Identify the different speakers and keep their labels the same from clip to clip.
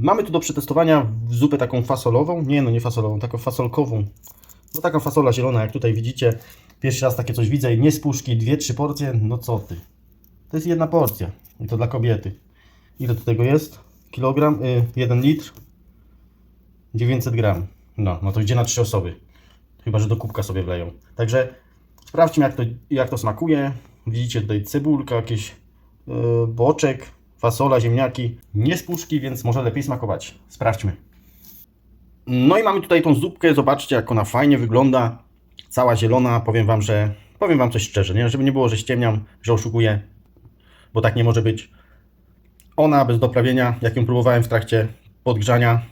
Speaker 1: Mamy tu do przetestowania zupę taką fasolową. Nie no, nie fasolową, taką fasolkową. No taka fasola zielona, jak tutaj widzicie. Pierwszy raz takie coś widzę. Nie z puszki, dwie, trzy porcje. No co ty. To jest jedna porcja. I to dla kobiety. Ile tu tego jest? Kilogram? Y, jeden litr? 900 gram. No, no to idzie na trzy osoby. Chyba, że do kubka sobie wleją. Także sprawdźmy, jak to, jak to smakuje. Widzicie tutaj cebulka, jakiś yy, boczek, fasola, ziemniaki. Nie z puszki, więc może lepiej smakować. Sprawdźmy. No i mamy tutaj tą zupkę. Zobaczcie, jak ona fajnie wygląda. Cała zielona. Powiem Wam, że powiem Wam coś szczerze, nie? Żeby nie było, że ściemniam, że oszukuję, bo tak nie może być. Ona bez doprawienia, jak ją próbowałem w trakcie podgrzania,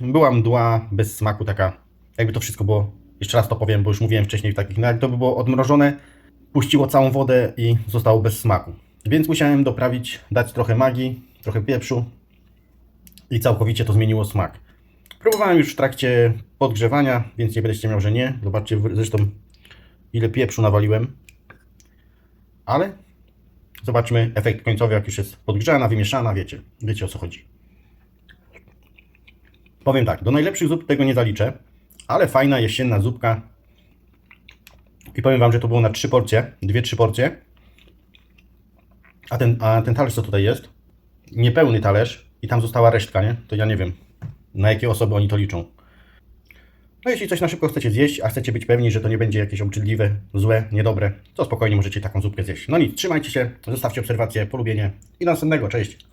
Speaker 1: była mdła, bez smaku, taka, jakby to wszystko było, jeszcze raz to powiem, bo już mówiłem wcześniej w takich, no jak to by było odmrożone, puściło całą wodę i zostało bez smaku. Więc musiałem doprawić, dać trochę magii, trochę pieprzu i całkowicie to zmieniło smak. Próbowałem już w trakcie podgrzewania, więc nie będziecie miał, że nie. Zobaczcie zresztą ile pieprzu nawaliłem. Ale zobaczmy efekt końcowy, jak już jest podgrzana, wymieszana, wiecie, wiecie o co chodzi. Powiem tak, do najlepszych zup tego nie zaliczę, ale fajna jesienna zupka. I powiem Wam, że to było na trzy porcje, dwie, trzy porcje. A ten, a ten talerz, co tutaj jest, niepełny talerz i tam została resztka, nie? To ja nie wiem, na jakie osoby oni to liczą. No jeśli coś na szybko chcecie zjeść, a chcecie być pewni, że to nie będzie jakieś obrzydliwe, złe, niedobre, to spokojnie możecie taką zupkę zjeść. No nic, trzymajcie się, zostawcie obserwację, polubienie i następnego, cześć!